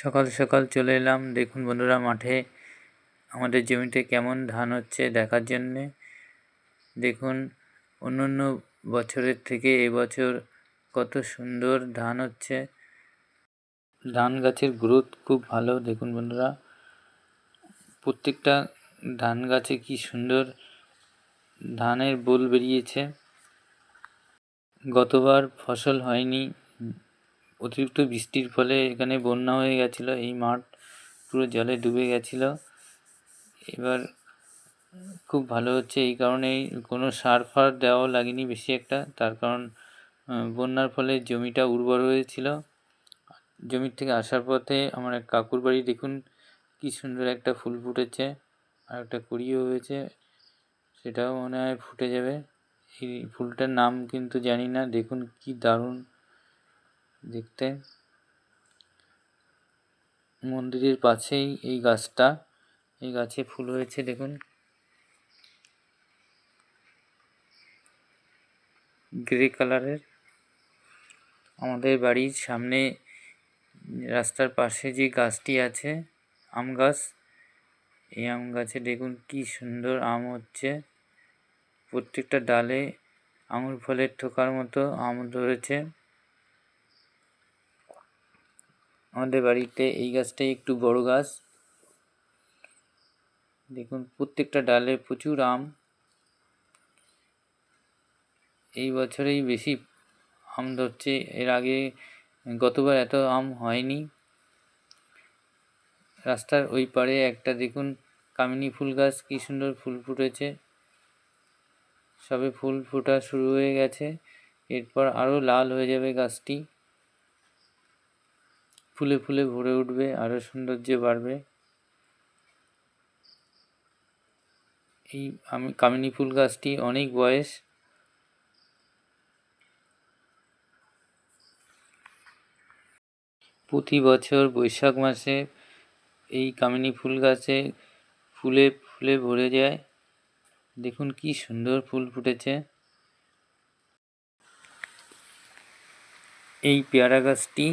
সকাল সকাল চলে এলাম। দেখুন বন্ধুরা, মাঠে আমাদের জমিতে কেমন ধান হচ্ছে দেখার জন্যে। দেখুন অন্য অন্য বছরের থেকে এবছর কত সুন্দর ধান হচ্ছে। ধান গাছের গ্রোথ খুব ভালো। দেখুন বন্ধুরা, প্রত্যেকটা ধান গাছে কি সুন্দর ধানের বোল বেরিয়েছে। গতবার ফসল হয়নি। অতিরিক্ত বৃষ্টির ফলে এখানে বন্যা হয়ে গেছিল, এই মাঠ পুরো জলে ডুবে গেছিল। এবার খুব ভালো হচ্ছে, এই কারণেই কোনো সার ফার দেওয়াও লাগেনি বেশি একটা। তার কারণ বন্যার ফলে জমিটা উর্বর হয়েছিল। জমির থেকে আসার পথে আমার এক কাকুর বাড়ি দেখুন, কি সুন্দর একটা ফুল ফুটেছে, আর একটা কুড়িও হয়েছে, সেটাও মনে হয় ফুটে যাবে। এই ফুলটার নাম কিন্তু জানি না, দেখুন কি দারুণ দেখতে। মন্দিরের পাশেই এই গাছটা। এই গাছে ফুল হয়েছে, দেখুন। গ্রে কালারের। আমাদের বাড়ির সামনে রাস্তার পাশে যে গাছটি আছে, আম গাছ। এই আম গাছে দেখুন কি সুন্দর আম হচ্ছে। প্রত্যেকটা ডালে আঙুর ফলের ঠোকার মতো আম ধরেছে। আমাদের বাড়িতে এই গাছটাই একটু বড় গাছ। দেখুন, প্রত্যেকটা ডালে প্রচুর আম। এই বছরেই বেশি আম ধরছে। এর আগে গতবার এত আম হয়নি। রাস্তার ওই পারে একটা, দেখুন, কামিনী ফুল গাছ, কী সুন্দর ফুল ফুটেছে। সবে ফুল ফোটা শুরু হয়ে গেছে। এরপর আরও লাল হয়ে যাবে গাছটি। ফুলে ফুলে ভরে উঠবে আরও সৌন্দর্য বাড়বে। এই আমি কামিনী ফুল গাছটি অনেক বয়স। প্রতি বছর বৈশাখ মাসে এই কামিনী ফুল গাছে ফুলে ফুলে ভরে যায়। দেখুন কি সুন্দর ফুল ফুটেছে। এই পেয়ারা গাছটি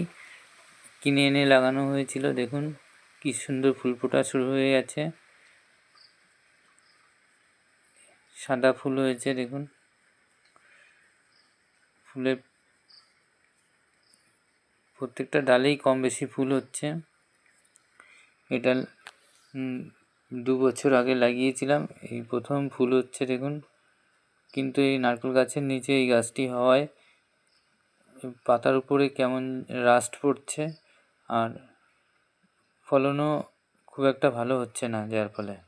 কিনে এনে লাগানো হয়েছিল। দেখুন, কি সুন্দর ফুল ফোটা শুরু হয়ে গেছে। সাদা ফুল হয়েছে, দেখুন। ফুলে প্রত্যেকটা ডালেই কম বেশি ফুল হচ্ছে। এটা দু বছর আগে লাগিয়েছিলাম। এই প্রথম ফুল হচ্ছে, দেখুন। কিন্তু এই নারকেল গাছের নিচে এই গাছটি হওয়ায় পাতার উপরে কেমন রাস্ট পড়ছে। আর ফলনও খুব একটা ভালো হচ্ছে না যার ফলে।